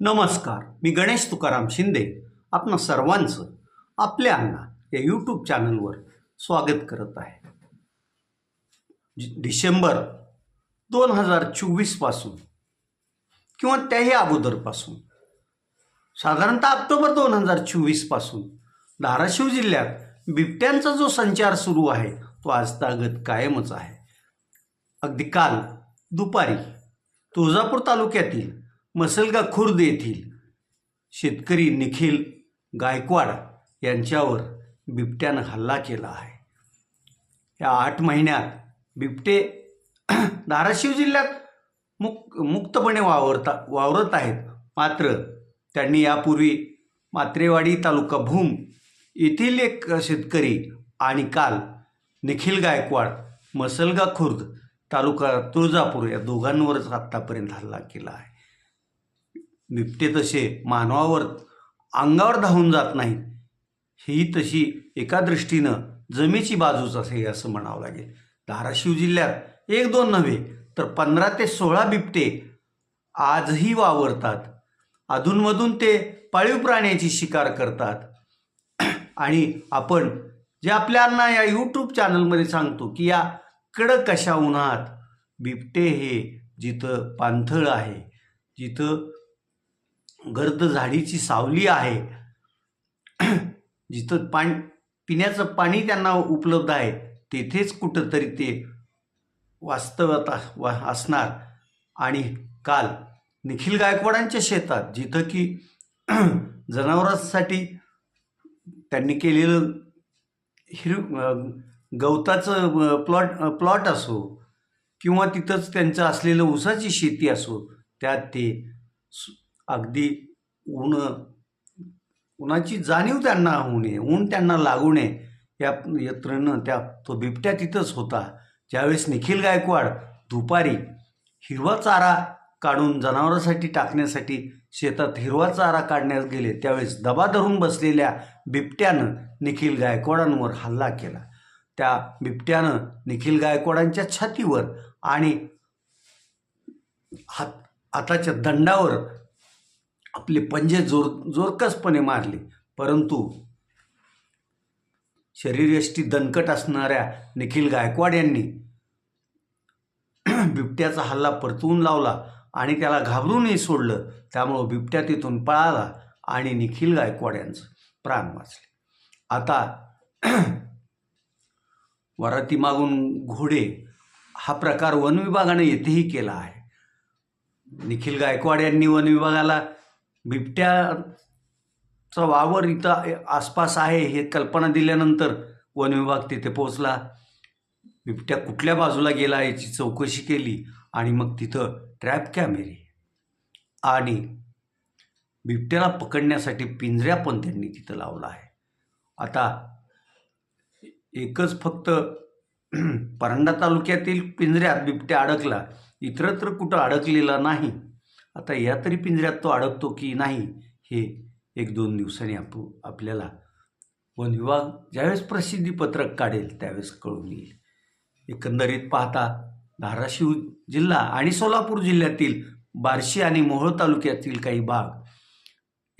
नमस्कार मी गणेश तुकाराम शिंदे आपणा सर्वांचं आपल्या अण्णा या यूट्यूब चॅनलवर स्वागत करत आहे. डिसेंबर दोन हजार चोवीसपासून किंवा त्याही अगोदरपासून साधारणतः ऑक्टोबर दोन हजार चोवीसपासून धाराशिव जिल्ह्यात बिबट्यांचा जो संचार सुरू आहे तो आजतागत कायमच आहे. अगदी काल दुपारी तुळजापूर तालुक्यातील मसलगा खुर्द येथील शेतकरी निखिल गायकवाड यांच्यावर बिबट्यानं हल्ला केला आहे. या आठ महिन्यात बिबटे धाराशिव जिल्ह्यात मुक मुक्तपणे वावरता वावरत आहेत. मात्र त्यांनी यापूर्वी मात्रेवाडी तालुका भूम येथील एक शेतकरी आणि काल निखिल गायकवाड मसलगा खुर्द तालुका तुळजापूर या दोघांवरच आत्तापर्यंत हल्ला केला आहे. बिबटे तसे मानवावर अंगावर धावून जात नाहीत. ही तशी एका दृष्टीनं जमेची बाजूच असे असं म्हणावं लागेल. धाराशिव जिल्ह्यात एक दोन नव्हे तर पंधरा ते सोळा बिबटे आजही वावरतात. अधूनमधून ते पाळीव प्राण्याची शिकार करतात. आणि आपण जे आपल्यांना या यूट्यूब चॅनलमध्ये सांगतो की या कडक कशा उन्हात बिबटे हे जिथं पाणथळ आहे जिथं गर्द झाडीची सावली आहे. जिथं पाणी पिण्याचं पाणी त्यांना उपलब्ध आहे. तेथेच कुठंतरी ते वास्तवत वा असणार. आणि काल निखिल गायकवाडांच्या शेतात जिथं की जनावरांसाठी त्यांनी केलेलं हिर गवताचं प्लॉट प्लॉट असो किंवा तिथंच त्यांचं असलेलं ऊसाची शेती असो त्यात ते सु- अगदी ऊन उन्हाची जाणीव त्यांना होऊ नये ऊन त्यांना लागू नये. या यत्रेनं त्या तो बिबट्या तिथंच होता. ज्यावेळेस निखिल गायकवाड दुपारी हिरवा चारा काढून जनावरांसाठी टाकण्यासाठी शेतात हिरवा चारा काढण्यास गेले त्यावेळेस दबा धरून बसलेल्या बिबट्यानं निखिल गायकवाडांवर हल्ला केला. त्या बिबट्यानं निखिल गायकवाडांच्या छातीवर आणि हात हाताच्या दंडावर आपले पंजे जोर जोरकसपणे मारले. परंतु शरीरयष्टी दणकट असणाऱ्या निखिल गायकवाड यांनी बिबट्याचा हल्ला परतवून लावला आणि त्याला घाबरूनही सोडलं. त्यामुळं बिबट्या तिथून पळाला आणि निखिल गायकवाड यांचं प्राण वाचले. आता वराती मागून घोडे हा प्रकार वनविभागाने येथेही केला आहे. निखिल गायकवाड यांनी वनविभागाला बिबट्याचा वावर इथं आसपास आहे हे कल्पना दिल्यानंतर वन विभाग तिथे पोहोचला. बिबट्या कुठल्या बाजूला गेला याची चौकशी केली आणि मग तिथं ट्रॅप कॅमेरे आणि बिबट्याला पकडण्यासाठी पिंजऱ्या पण त्यांनी तिथं लावला आहे. आता एकच फक्त परंडा तालुक्यातील पिंजऱ्यात बिबट्या अडकला इतरत्र कुठं अडकलेला नाही. आता या तरी पिंजऱ्यात तो अडकतो की नाही हे एक दोन दिवसांनी आप आपल्याला वन विभाग ज्यावेळेस प्रसिद्धीपत्रक काढेल त्यावेळेस कळून येईल. एकंदरीत पाहता धाराशिव जिल्हा आणि सोलापूर जिल्ह्यातील बार्शी आणि मोहोळ तालुक्यातील काही भाग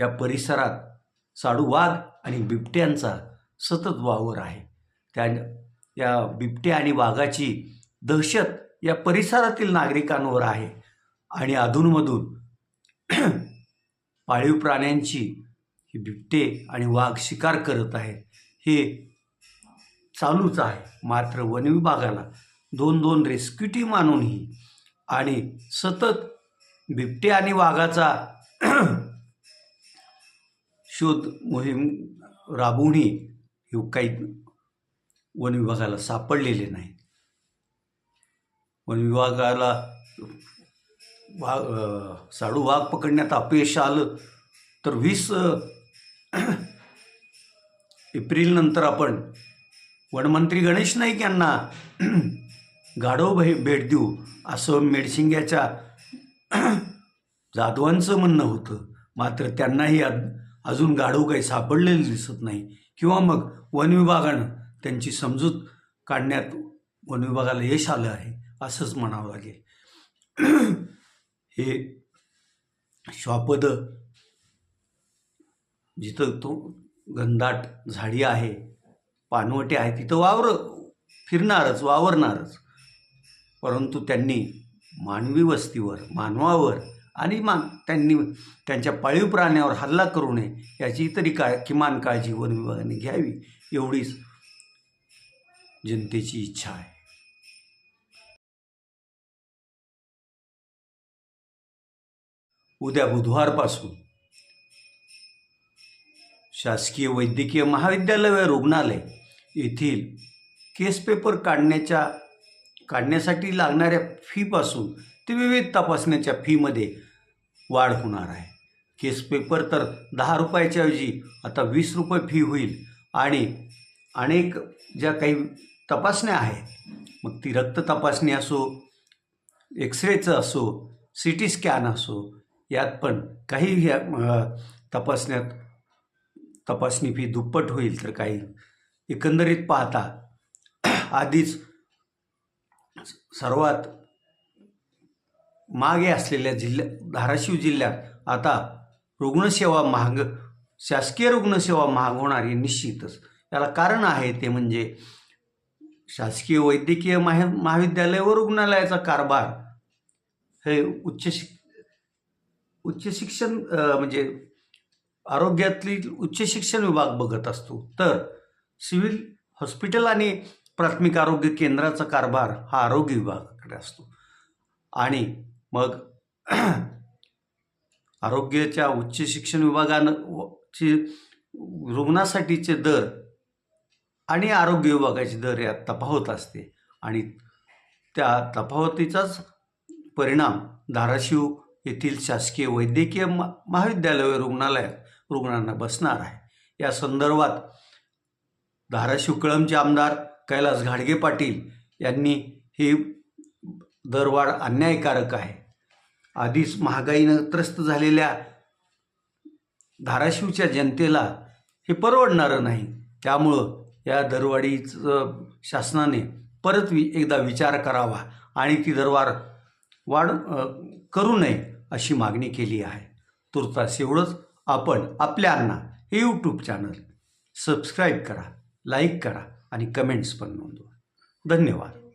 या परिसरात साडू वाघ आणि बिबट्यांचा सतत वावर आहे. त्या या बिबट्या आणि वाघाची दहशत या परिसरातील नागरिकांवर आहे. आणि अधूनमधून पाळीव प्राण्यांची ही बिबटे आणि वाघ शिकार करत आहेत. हे चालूच आहे. मात्र वन विभागाला दोन दोन रेस्क्यू टीम आणूनही आणि सतत बिबटे आणि वाघाचा शोध मोहीम राबवूनही हे काही वन विभागाला सापडलेले नाही वन विभागाला वाघ साडू वाघ पकडण्यात अपयश आलं. तर वीस एप्रिलनंतर आपण वनमंत्री गणेश नाईक यांना गाढव भे भेट देऊ असं मेडशिंग्याच्या जाधवांचं म्हणणं होतं. मात्र त्यांनाही अजून गाढव काही सापडलेलं दिसत नाही. किंवा मग वन विभागानं त्यांची समजूत काढण्यात वन विभागाला यश आलं आहे असंच म्हणावं लागेल. हे श्वापद जिथं तो घनदाट झाडी आहे पानवटे आहे तिथं वावर फिरणारच वावरणारच. परंतु त्यांनी मानवी वस्तीवर मानवावर आणि मान त्यांनी त्यांच्या पाळीव प्राण्यावर हल्ला करू नये याची तरी का किमान काळजी वन विभागाने घ्यावी एवढीच जनतेची इच्छा आहे. उद्या बुधवारपासून. शासकीय वैद्यकीय महाविद्यालय व रुग्णालय येथील केस पेपर काढण्याच्या काढण्यासाठी लागणाऱ्या फीपासून ते विविध तपासण्याच्या फीमध्ये वाढ होणार आहे. केस पेपर तर दहा रुपयाच्या ऐवजी आता वीस रुपये फी होईल आणि अनेक ज्या काही तपासण्या आहेत मग ती रक्त तपासणी असो एक्सरेचं असो सी टी स्कॅन असो यात पण काही ह्या तपासण्यात तपासणी फी दुप्पट होईल तर काही. एकंदरीत पाहता आधीच सर्वात मागे असलेल्या जिल्ह्या धाराशिव जिल्ह्यात आता रुग्णसेवा महाग शासकीय रुग्णसेवा महाग होणार हे निश्चितच. याला कारण आहे ते म्हणजे शासकीय वैद्यकीय महा महाविद्यालय व रुग्णालयाचा कारभार हे उच्च शिक उच्च शिक्षण म्हणजे आरोग्यातली उच्च शिक्षण विभाग बघत असतो. तर सिव्हिल हॉस्पिटल आणि प्राथमिक आरोग्य केंद्राचा कारभार हा आरोग्य विभागाकडे असतो. आणि मग आरोग्याच्या उच्च शिक्षण विभागानं ची रुग्णासाठीचे दर आणि आरोग्य विभागाचे दर यात तफावत असते. आणि त्या तफावतीचाच परिणाम धाराशिव येथील शासकीय वैद्यकीय म महाविद्यालय व रुग्णालयात रुग्णांना बसणार आहे. या संदर्भात धाराशिव कळमचे आमदार कैलास घाडगे पाटील यांनी ही दरवाढ अन्यायकारक आहे. आधीच महागाईनं त्रस्त झालेल्या धाराशिवच्या जनतेला हे परवडणारं नाही. त्यामुळं या दरवाढीचं शासनाने परत वि एकदा विचार करावा आणि ती दरवाढ वाढ करू नये. अशी मागणी केली आहे. तुर्तास एवढंच. आपण आपल्यांना हे यूट्यूब चॅनल सबस्क्राईब करा लाईक करा आणि कमेंट्स पण नोंदवा. धन्यवाद.